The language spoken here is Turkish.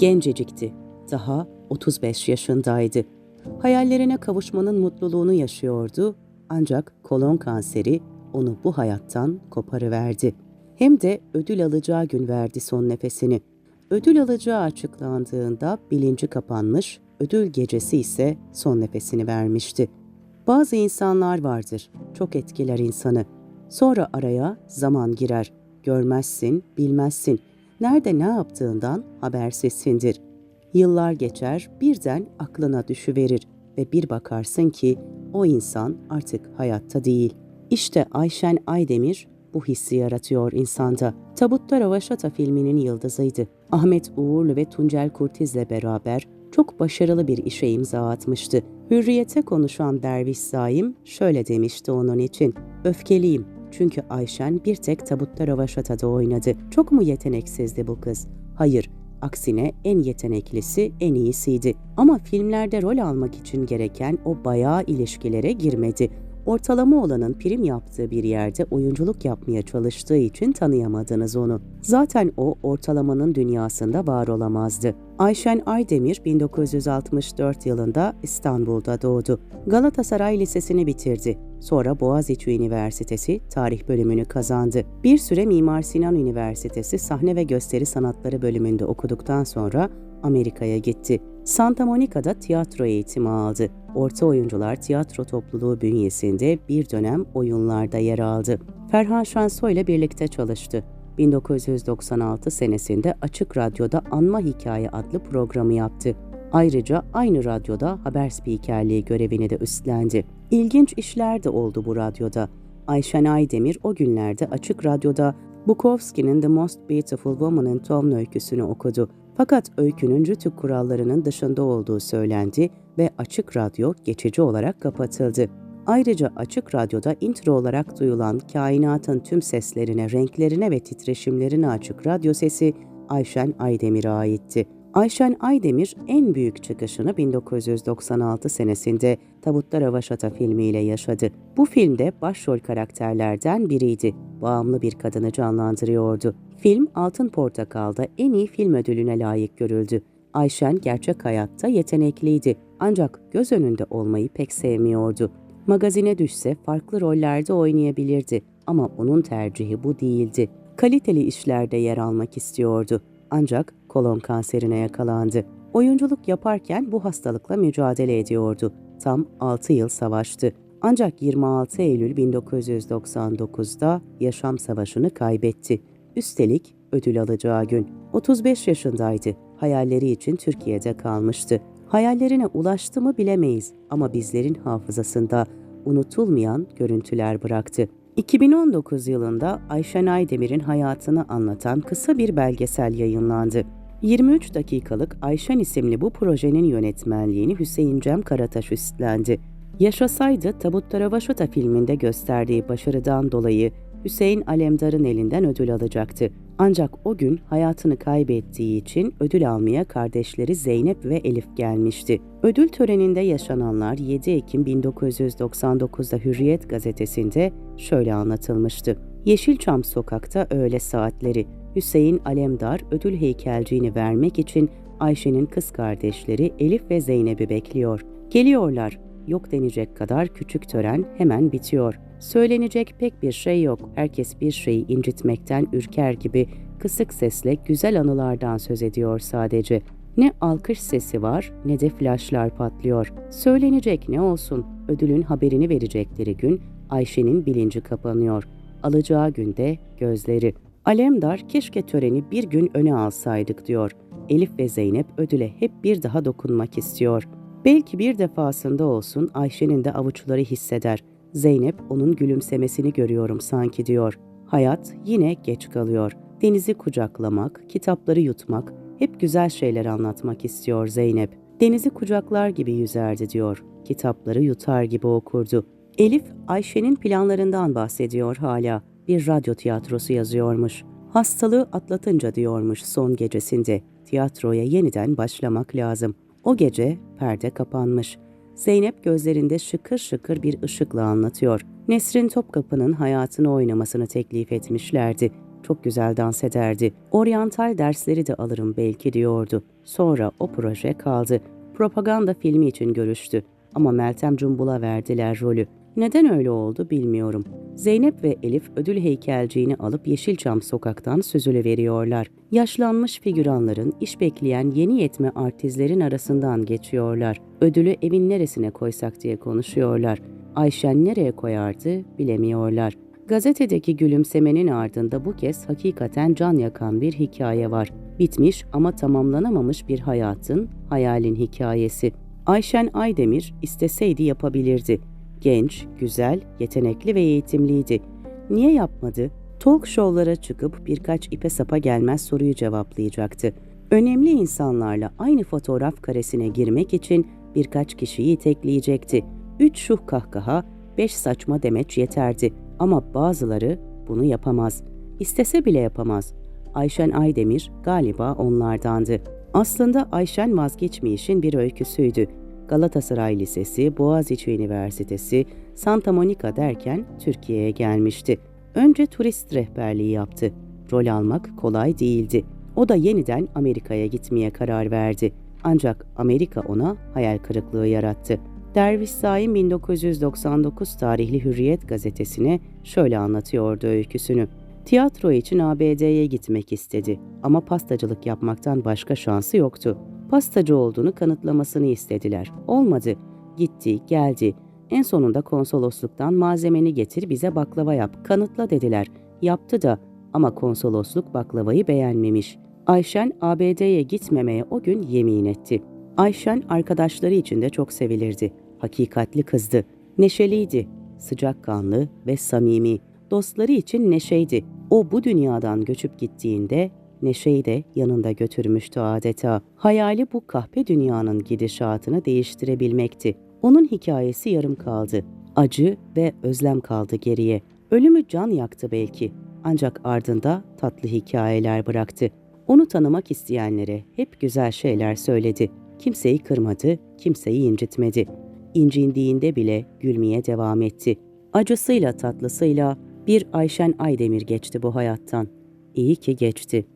Gencecikti. Daha 35 yaşındaydı. Hayallerine kavuşmanın mutluluğunu yaşıyordu ancak kolon kanseri onu bu hayattan koparıverdi. Hem de ödül alacağı gün verdi son nefesini. Ödül alacağı açıklandığında bilinci kapanmış, ödül gecesi ise son nefesini vermişti. Bazı insanlar vardır, çok etkiler insanı. Sonra araya zaman girer. Görmezsin, bilmezsin. Nerede ne yaptığından habersizsindir. Yıllar geçer, birden aklına düşüverir ve bir bakarsın ki o insan artık hayatta değil. İşte Ayşen Aydemir bu hissi yaratıyor insanda. Tabutta Ravaşata filminin yıldızıydı. Ahmet Uğurlu ve Tuncel Kurtiz'le beraber çok başarılı bir işe imza atmıştı. Hürriyete konuşan Derviş Zaim şöyle demişti onun için. Öfkeliyim çünkü Ayşen bir tek Tabutta Ravaşata'da oynadı. Çok mu yeteneksizdi bu kız? Hayır, aksine en yeteneklisi, en iyisiydi. Ama filmlerde rol almak için gereken o bayağı ilişkilere girmedi. Ortalama olanın prim yaptığı bir yerde oyunculuk yapmaya çalıştığı için tanıyamadınız onu. Zaten o ortalamanın dünyasında var olamazdı. Ayşen Aydemir 1964 yılında İstanbul'da doğdu. Galatasaray Lisesi'ni bitirdi. Sonra Boğaziçi Üniversitesi tarih bölümünü kazandı. Bir süre Mimar Sinan Üniversitesi sahne ve gösteri sanatları bölümünde okuduktan sonra Amerika'ya gitti. Santa Monica'da tiyatro eğitimi aldı. Orta Oyuncular Tiyatro Topluluğu bünyesinde bir dönem oyunlarda yer aldı. Ferhan Şansoy ile birlikte çalıştı. 1996 senesinde Açık Radyo'da Anma Hikaye adlı programı yaptı. Ayrıca aynı radyoda haber spikerliği görevini de üstlendi. İlginç işler de oldu bu radyoda. Ayşen Aydemir o günlerde Açık Radyo'da Bukowski'nin The Most Beautiful Woman in Tom öyküsünü okudu. Fakat öykünün rütük kurallarının dışında olduğu söylendi ve Açık Radyo geçici olarak kapatıldı. Ayrıca Açık Radyo'da intro olarak duyulan kainatın tüm seslerine, renklerine ve titreşimlerine açık radyo sesi Ayşen Aydemir'e aitti. Ayşen Aydemir en büyük çıkışını 1996 senesinde Tabutlar Avaşata filmiyle yaşadı. Bu filmde başrol karakterlerden biriydi. Bağımlı bir kadını canlandırıyordu. Film Altın Portakal'da en iyi film ödülüne layık görüldü. Ayşen gerçek hayatta yetenekliydi ancak göz önünde olmayı pek sevmiyordu. Magazine düşse farklı rollerde oynayabilirdi ama onun tercihi bu değildi. Kaliteli işlerde yer almak istiyordu ancak kolon kanserine yakalandı. Oyunculuk yaparken bu hastalıkla mücadele ediyordu. Tam 6 yıl savaştı. Ancak 26 Eylül 1999'da yaşam savaşını kaybetti. Üstelik ödül alacağı gün. 35 yaşındaydı. Hayalleri için Türkiye'de kalmıştı. Hayallerine ulaştı mı bilemeyiz ama bizlerin hafızasında unutulmayan görüntüler bıraktı. 2019 yılında Ayşen Aydemir'in hayatını anlatan kısa bir belgesel yayınlandı. 23 dakikalık Ayşen isimli bu projenin yönetmenliğini Hüseyin Cem Karataş üstlendi. Yaşasaydı Tabutta Vaşota filminde gösterdiği başarıdan dolayı Hüseyin Alemdar'ın elinden ödül alacaktı. Ancak o gün hayatını kaybettiği için ödül almaya kardeşleri Zeynep ve Elif gelmişti. Ödül töreninde yaşananlar 7 Ekim 1999'da Hürriyet gazetesinde şöyle anlatılmıştı. Yeşilçam sokakta öğle saatleri. Hüseyin Alemdar ödül heykelciğini vermek için Ayşe'nin kız kardeşleri Elif ve Zeynep'i bekliyor. Geliyorlar. Yok denecek kadar küçük tören hemen bitiyor. Söylenecek pek bir şey yok. Herkes bir şeyi incitmekten ürker gibi kısık sesle güzel anılardan söz ediyor sadece. Ne alkış sesi var ne de flaşlar patlıyor. Söylenecek ne olsun? Ödülün haberini verecekleri gün Ayşe'nin bilinci kapanıyor. Alacağı günde gözleri. Alemdar keşke töreni bir gün öne alsaydık diyor. Elif ve Zeynep ödüle hep bir daha dokunmak istiyor. Belki bir defasında olsun Ayşe'nin de avuçları hisseder. Zeynep onun gülümsemesini görüyorum sanki diyor. Hayat yine geç kalıyor. Denizi kucaklamak, kitapları yutmak, hep güzel şeyler anlatmak istiyor Zeynep. Denizi kucaklar gibi yüzerdi diyor. Kitapları yutar gibi okurdu. Elif, Ayşe'nin planlarından bahsediyor hala. Bir radyo tiyatrosu yazıyormuş. Hastalığı atlatınca diyormuş son gecesinde. Tiyatroya yeniden başlamak lazım. O gece perde kapanmış. Zeynep gözlerinde şıkır şıkır bir ışıkla anlatıyor. Nesrin Topkapı'nın hayatını oynamasını teklif etmişlerdi. çok güzel dans ederdi. Oryantal dersleri de alırım belki diyordu. Sonra o proje kaldı. Propaganda filmi için görüştü. Ama Meltem Cumbul'a verdiler rolü. Neden öyle oldu bilmiyorum. Zeynep ve Elif ödül heykelciğini alıp Yeşilçam sokaktan veriyorlar. Yaşlanmış figüranların iş bekleyen yeni yetme artistlerin arasından geçiyorlar. Ödülü evin neresine koysak diye konuşuyorlar. Ayşen nereye koyardı bilemiyorlar. Gazetedeki gülümsemenin ardında bu kez hakikaten can yakan bir hikaye var. Bitmiş ama tamamlanamamış bir hayatın, hayalin hikayesi. Ayşen Aydemir isteseydi yapabilirdi. Genç, güzel, yetenekli ve eğitimliydi. Niye yapmadı? Talk show'lara çıkıp birkaç ipe sapa gelmez soruyu cevaplayacaktı. Önemli insanlarla aynı fotoğraf karesine girmek için birkaç kişiyi itekleyecekti. Üç şuh kahkaha, beş saçma demeç yeterdi. Ama bazıları bunu yapamaz. İstese bile yapamaz. Ayşen Aydemir galiba onlardandı. Aslında Ayşen vazgeçmeyişin bir öyküsüydü. Galatasaray Lisesi, Boğaziçi Üniversitesi, Santa Monica derken Türkiye'ye gelmişti. Önce turist rehberliği yaptı. Rol almak kolay değildi. O da yeniden Amerika'ya gitmeye karar verdi. Ancak Amerika ona hayal kırıklığı yarattı. Derviş Saim 1999 tarihli Hürriyet gazetesine şöyle anlatıyordu öyküsünü. Tiyatro için ABD'ye gitmek istedi ama pastacılık yapmaktan başka şansı yoktu. Pastacı olduğunu kanıtlamasını istediler. Olmadı. Gitti, geldi. En sonunda konsolosluktan malzemeni getir bize baklava yap, kanıtla dediler. Yaptı da ama konsolosluk baklavayı beğenmemiş. Ayşen ABD'ye gitmemeye o gün yemin etti. Ayşen arkadaşları içinde çok sevilirdi. Hakikatli kızdı. Neşeliydi. Sıcakkanlı ve samimi. Dostları için neşeydi. O bu dünyadan göçüp gittiğinde Neşe'yi de yanında götürmüştü adeta. Hayali bu kahpe dünyanın gidişatını değiştirebilmekti. Onun hikayesi yarım kaldı. Acı ve özlem kaldı geriye. Ölümü can yaktı belki. Ancak ardında tatlı hikayeler bıraktı. Onu tanımak isteyenlere hep güzel şeyler söyledi. Kimseyi kırmadı, kimseyi incitmedi. İncindiğinde bile gülmeye devam etti. Acısıyla tatlısıyla bir Ayşen Aydemir geçti bu hayattan. İyi ki geçti.